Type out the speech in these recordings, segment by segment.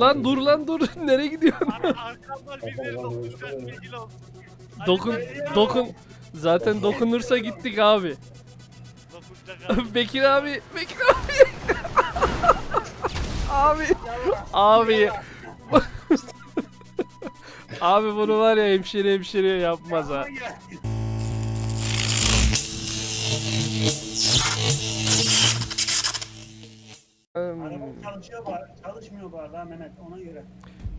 Lan dur lan dur. Nereye gidiyorsun? Ar arkamdan birileri dokunacak bilgin olsun. Hadi Dokun dokun. Zaten dokunursa gittik abi. Dokunacak abi. Bekir abi, Bekir abi. abi, abi. abi bunu var ya hemşire hemşire yapmaz ha. Araba çalışıyor bu arada. Çalışmıyor bu arada Mehmet ona göre.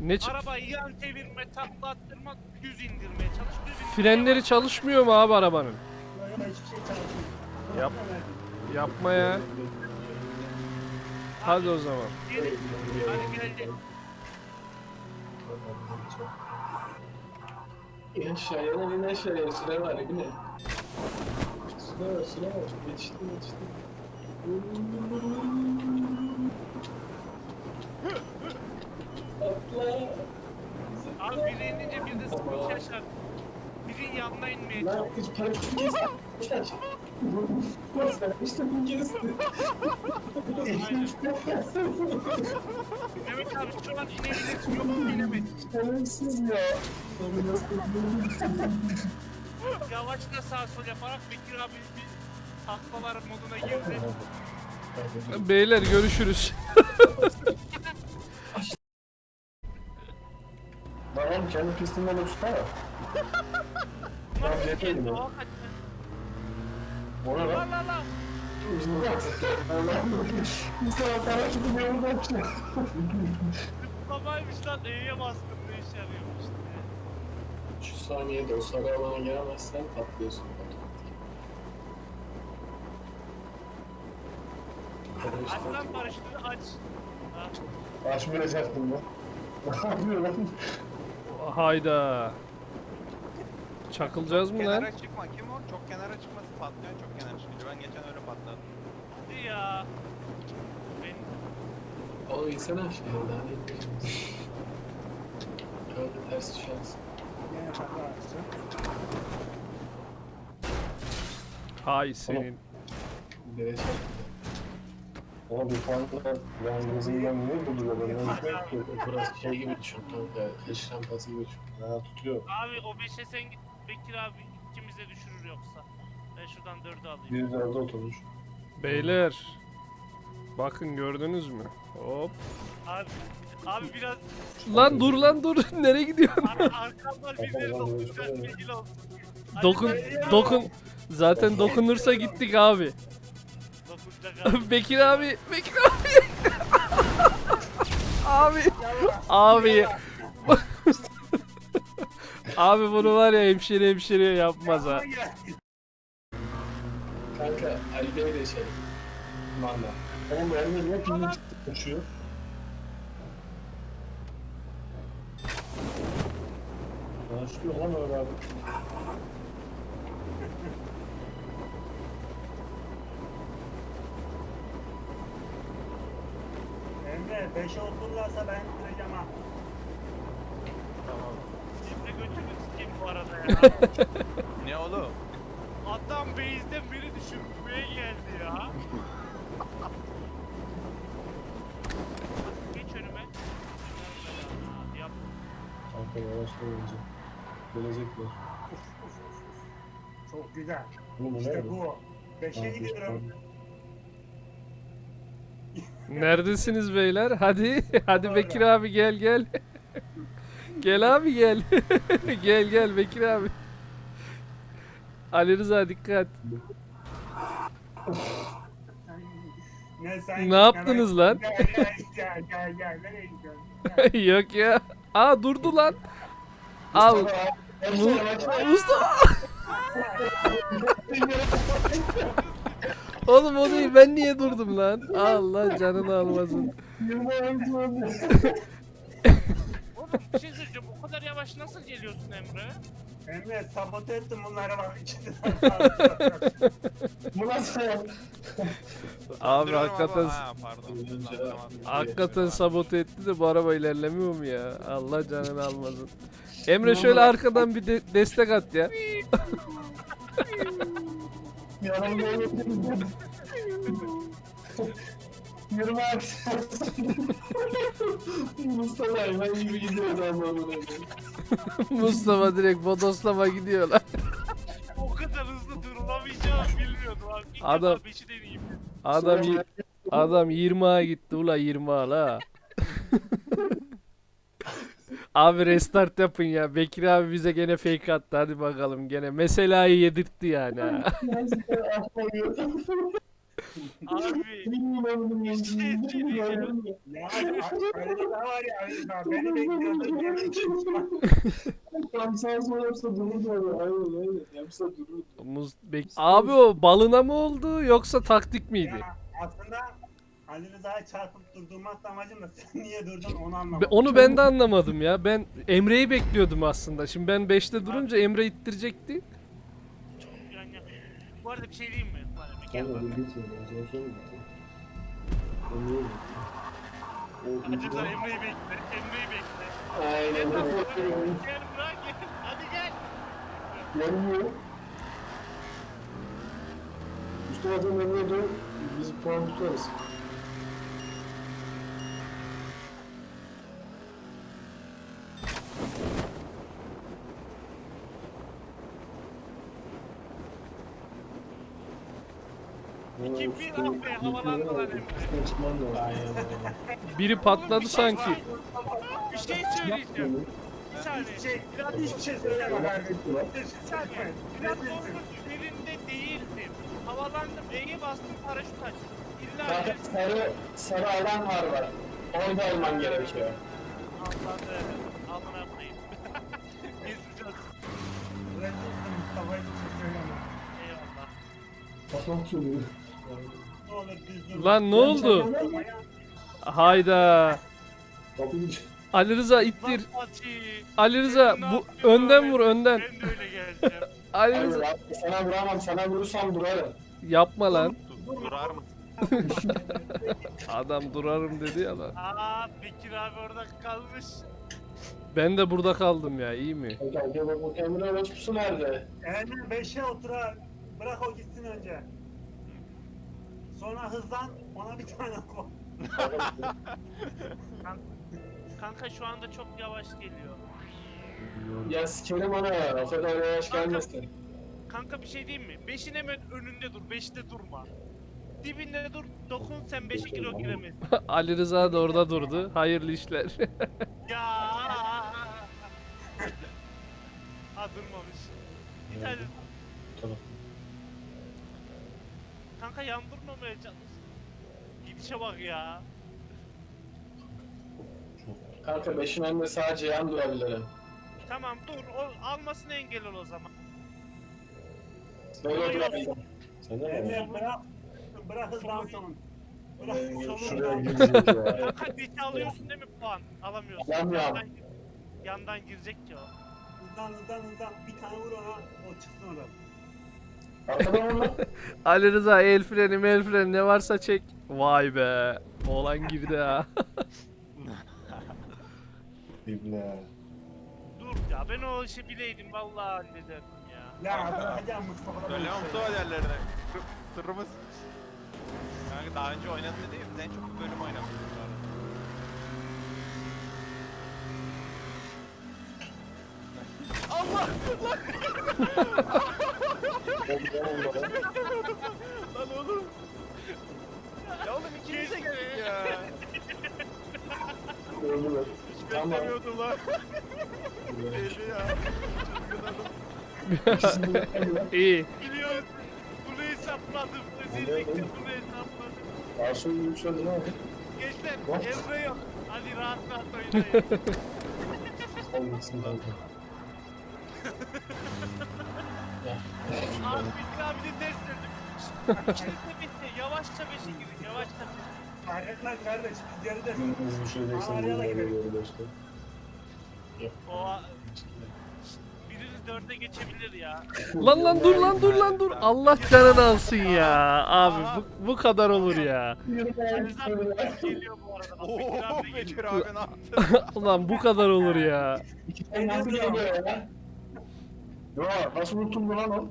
Ne ç- Arabayı yan çevirme, takla attırma, düz indirmeye çalış. Düz indirmeye Frenleri bak. çalışmıyor mu abi arabanın? Böyle hiçbir şey çalışmıyor. Yap. Yapma ya. Hadi o zaman. Geri. Hadi geldi. İn aşağıya lan in aşağıya süre var yine. Süre var süre var. Yetiştim yetiştim. Atla. Abi biri inince bir de sıkıntı yaşar. Birinin yanına inmeye Lan hiç para. Kaç. Nasıl işte bu gerisi. Mehmet abi şu an inebilirsin. Yok inemedin. Şerefsiz ya. Yavaşça sağ sol yaparak Bekir abi bir taklalar moduna girdi. Beyler görüşürüz. Lan oğlum kendi pistimden tutsana. Nasıl yeter mi? o hakikaten? Ona La lan. la la. Mustafa para gibi yolda açıyor. Babaymış lan E'ye bastım ne işe yarıyormuş diye. Şu saniyede o sarı alana giremezsen patlıyorsun otomatik. Aç lan paraşütünü aç. Ha. Açmayacaktım lan. Ne yapıyor lan? Hayda. Çakılacağız mı lan? Kenara çıkma kim o? Çok kenara çıkması patlıyor çok kenara çıkınca. Ben geçen öyle patladım. Hadi ya. Ben Oğlum insana aşağıya daha ne yapıyorsun? Öyle ters atacağım. Hay senin. Bire çarptı. Ama puanlar yani gözümden niye buluyor ben? Burası şey gibi düşün kanka. Kış rampası gibi düşün. Ha tutuyor. abi o 5'e sen git Bekir abi ikimize düşürür yoksa. Ben şuradan 4'ü alayım. Bir yerde oturmuş. Beyler. Bakın gördünüz mü? Hop. Abi abi biraz Lan dur lan dur. Nereye gidiyorsun? ar arkamdan birileri dokunacak bilgin olsun. Hadi Dokun ben- dokun. Zaten dokunursa gittik abi. Dokunacak abi. Bekir abi, Bekir abi. abi. Abi. Abi bunu var ya hemşire hemşire yapmaz ha. Kanka Ali Bey de şey. Valla. Oğlum ben de niye pilin uçuyor? Başlıyor lan öyle abi. Emre 5'e otururlarsa ben kıracağım ha. Götünü sikeyim bu arada ya. Ne oğlum? Adam base'den biri düşürmeye geldi ya. Geç önüme. Yap. Kanka yavaş önce. Gelecekler. Çok güzel. Oğlum bu? İşte bu. 5'e gidiyorum. Neredesiniz beyler? Hadi. Hadi Bekir abi gel gel. Gel abi gel. gel gel Bekir abi. Ali Rıza dikkat. Ne sen Ne yaptınız lan? Gel gel gel gel gel. Nereye gidiyorsun? Yok ya. Aa durdu lan. Al. Mu- Mustafa. Oğlum o değil ben niye durdum lan? Allah canını almasın. Oğlum bir şey söyleyeceğim. Yavaş nasıl geliyorsun Emre? Emre sabote ettim bunları bak içinde. Bu nasıl? Abi Duruyorum hakikaten ama- Ha, pardon. Tamam. hakikaten sabote etti de bu araba ilerlemiyor mu ya? Allah canını almasın. Emre şöyle arkadan bir de- destek at ya. Yanımda Yirmi Mustafa hemen gibi gidiyor adamlar Mustafa direkt bodoslama gidiyorlar. O kadar hızlı durulamayacağımı bilmiyordum abi. İlk Adam- defa 5'i deneyeyim. Adam y- adam 20'a gitti ula 20 la. abi restart yapın ya. Bekir abi bize gene fake attı. Hadi bakalım gene. Meselayı yedirtti yani. ha. Abi bir şey öyle daha var ya daha. Beni bekliyordun. sağ sol yapsa dururdu abi. Aynen aynen. Yapsa dururdu. Muz bek- Abi o balına mı oldu yoksa taktik miydi? Ya aslında Ali Rıza'ya çarpıp durdurmak amacım da sen niye durdun onu Be- anlamadım. onu ben de anlamadım ya. Ben Emre'yi bekliyordum aslında. Şimdi ben 5'te durunca Emre ittirecekti. Yani, bu arada bir şey diyeyim mi? Gel bak. Acaba Emre'yi bekle. Emre'yi bekle. Aynen. Gel lan buraya. Gel bırak gel. Hadi gel. Gelmiyor. Mustafa önüne dön. Biz puan tutarız. İki bir ah be, havalandılar aynen. Biri patladı sanki. Bir şey söyleyeceğim. Bir saniye. Şey, hiçbir şey söyleme kardeşim. Bir saniye. Platformun üzerinde değildim. Havalandım. E'ye bastım paraşüt açtım. İlla Kanka sarı, sarı alan var var. Orada olman gerekiyor. Allah'ım. Amına koyayım. Gezeceğiz. Rezilsin Mustafa'ya hiçbir şey söyleme. Eyvallah. Kafam çalıyor. Lan ne oldu? Hayda. Ali Rıza ittir. Ali Rıza bu önden vur önden. Ben geleceğim. Ali Rıza sana vuramam. Sana vurursam durarım. yapma lan. Durar mısın? Adam durarım dedi ya lan. Aa Bekir abi orada kalmış. Ben de burada kaldım ya iyi mi? Kanka bu Emre orospusu nerede? Eğer beşe otura bırak o gitsin önce. Sonra hızlan ona bir tane koy. Kanka şu anda çok yavaş geliyor. ya sikerim ana ya. O kadar yavaş gelmesin. Kanka bir şey diyeyim mi? Beşin hemen önünde dur. Beşte durma. Dibinde dur. Dokun sen 5 kilo giremezsin. Ali Rıza da orada durdu. Hayırlı işler. Ya. ha durmamış. Bir tane. Tamam. Kanka yandırmamaya çalış. Gidişe bak ya. Kanka beşin önünde sadece yan durabilirim. Tamam dur. O, almasını engel ol o zaman. Böyle durabilirim. Sen de Emre bırak. Bırak hızlansın. Bırak Şuraya solundan. girecek ya. Kanka beşi alıyorsun değil mi puan? Alamıyorsun. Alamıyorum. Yandan, yandan girecek ki o. Hızlan hızlan hızlan. Bir tane vur ona. O çıksın oradan. Ali Rıza el freni mel freni ne varsa çek. Vay be. Oğlan girdi ha. İbne. Dur ya ben o işi bileydim vallahi hallederdim ya. Ya Mustafa'da. Söyle Mustafa yerlerine. Sır- Sırrımız. Kanka daha önce oynadın değil mi? En çok bu bölüm oynamışsın bu arada. Allah! Lan oğlum! Ya oğlum ikimize gittik ya. Öldüler. Hiç Tamam. beklemiyordum lan. Belli ya. İyi. Biliyorsun. Bunu hesapladım. Özellikle bunu hesapladım. Arşın yükseldi ne oldu? Gençler What? Emre yok. Hadi rahat rahat oynayın. Olmasın kanka. Abi Fikri abi de ters. İkiniz de bitti. Yavaşça beşe girin. Yavaşça beşe. Fark etmez kardeş. Biz geride. Hızlı düşüreceksin. Araya da Böyle gidelim. böyle işte. O biriniz dörde geçebilir ya. Lan lan dur lan dur lan dur. Allah canını alsın ya. Abi bu, bu kadar olur ya. Geliyor bu arada. Bak, Bekir Ooo abi de Bekir geliyor. abi ne yaptın? Ulan bu kadar olur ya. İki tane nasıl geliyor ya? Yo nasıl unuttun lan o?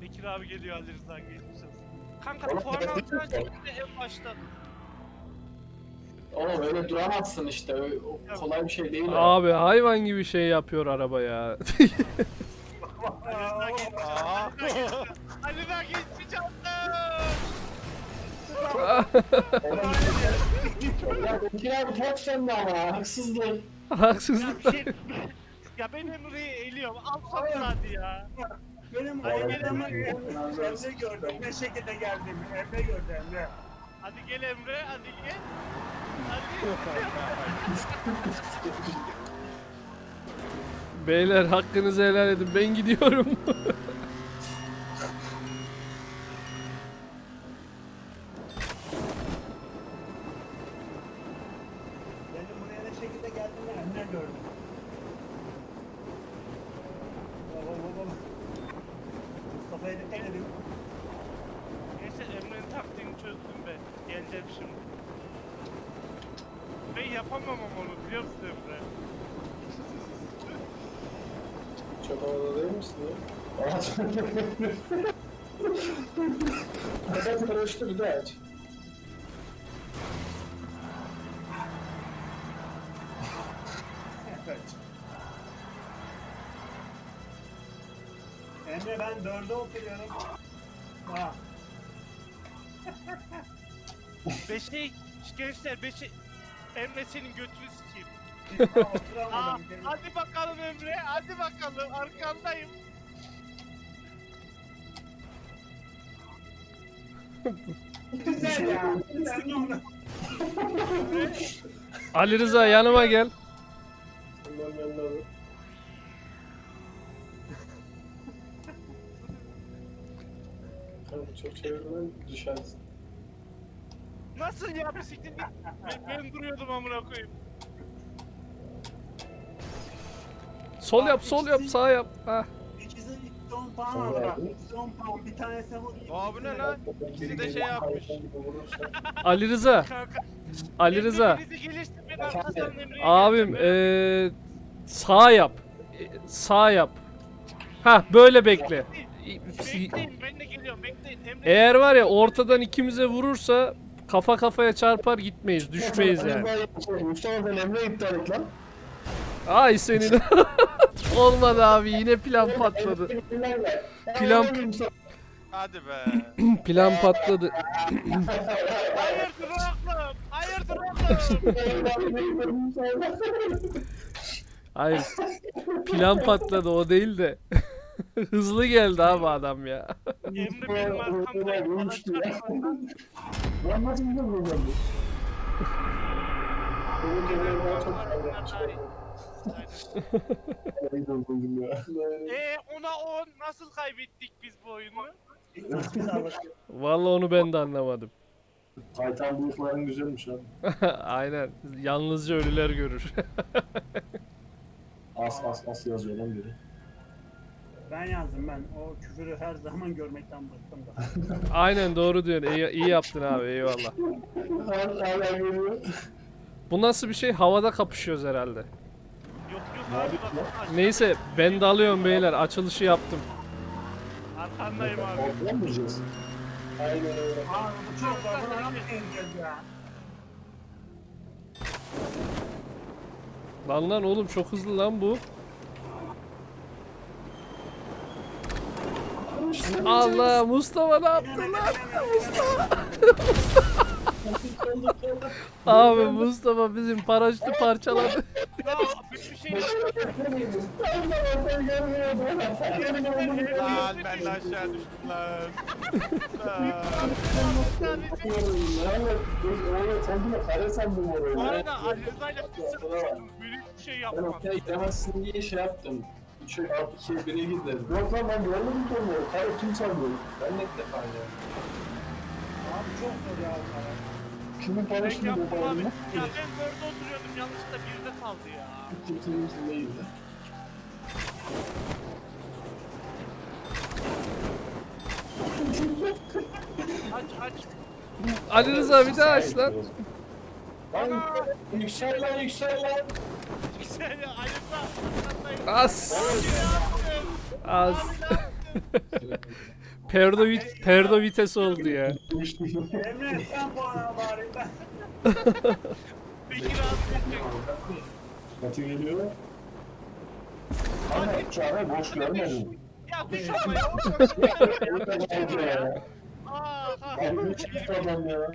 Bekir abi geliyor Ali Rıza geçmiş olsun. Kanka Oğlum, puan tehdit alacağın yok. şekilde en başta. Oğlum öyle duramazsın işte. O kolay bir şey değil. o. Abi hayvan gibi şey yapıyor araba ya. Ali Rıza geçti. Aa. Ali Rıza. Ya Bekir abi top sende ama haksızlık. Ya Haksızlık. bir şey... Ya ben Emre'yi eliyorum. Al sana hadi ya. Benim oynadığımı gelin. Emre gördüm. Ne şekilde geldim. Emre gördü Emre. Hadi gel Emre, hadi gel. Hadi. Beyler hakkınızı helal edin. Ben gidiyorum. Benim buraya ne şekilde geldiğimi Emre gördü. Baba baba. Mustafa'ya dikkat edin. Neyse Emre'nin taktiğini çözdüm şimdi. Ben yapamam ama onu biliyor musun Emre? Çok havada değil misin ya? Hadi karıştı bir de aç. Evet. Emre ben dörde oturuyorum. Ha. Beşe, gençler beşe... Emre senin götünü sikeyim. Aa, hadi bakalım Emre, hadi bakalım arkandayım. Güzel ya. Ali Rıza yanıma gel. Bundan yanına Kanka çok çevirmen düşersin. Nasıl ya bisiklet? Ben, ben duruyordum amına koyayım. Sol yap, sol yap, sağ yap. Ah. İkisi 10 puan aldı bak. İkisi 10 puan. Bir tanesi bu. Aa bu ne lan? İkisi de şey yapmış. Ali Rıza, Kanka. Ali Rıza. bizi geliştir ben arkasından Emre'ye Abim eee sağ yap. E, Sağ yap. Ha böyle bekle. Bekleyin ben de geliyorum bekleyin. Emre Eğer var ya ortadan ikimize vurursa kafa kafaya çarpar gitmeyiz, düşmeyiz yani. Mustafa ben Emre iptal et lan. Ay senin. Olmadı abi yine plan patladı. Plan Hadi be. plan patladı. hayırdır oğlum? Hayırdır oğlum? Hayır. Plan patladı o değil de. Hızlı geldi abi adam ya. Emre benim arkamdayım. Ben nasıl bilmiyorum hocam bu? Benim daha çok buldum ya. Eee ona 10 nasıl kaybettik biz bu oyunu? Vallahi onu ben de anlamadım. Titan bıyıkların güzelmiş abi. Aynen. Yalnızca ölüler görür. As as as yazıyor lan biri. Ben yazdım ben. O küfürü her zaman görmekten bıktım da. Aynen doğru diyorsun. İyi, iyi yaptın abi eyvallah. Hala hala geliyor. Bu nasıl bir şey? Havada kapışıyoruz herhalde. Yok yok abi bak. aç- Neyse ben de alıyorum beyler. Açılışı yaptım. Arkandayım abi. Mı? Aynen öyle. Abi bu çok zor. Bunu nasıl yeneceğiz ya? Lan lan oğlum çok hızlı lan bu. Allah Mustafa ne yaptın lan? Abi Mustafa bizim paraşütü parçaladı. Ya bir şey Lan ben de aşağı düştüm lan. Lan. Bu arada Ali Rıza'yla sıkıştım. Büyük bir şey yapmadım. diye şey yaptım. 3'e artı 2'ye 1'e girdim. Yok lan ben görmedim ki onu. Kare kim sanıyor? Ben ne ilk defa ya. Abi çok zor ya. Kimin paylaşımı bu yaptım abi. Ya ben dörde oturuyordum yanlışlıkla birde kaldı ya. Kimsenin değildi. Aç aç. Ali Rıza bir daha aç lan. Lan yüksel lan yüksel lan. Güzel ya arkandayım. As. Az. Abi? Perdo, vit perdo vites oldu ya. Emre sen bana bari ben. Bekir abi geçecek. Mati geliyor. Ama çare boş görmedim. Ya düş ama ya. Evet, evet, evet. Aa, ha. Abi, üç adam ya.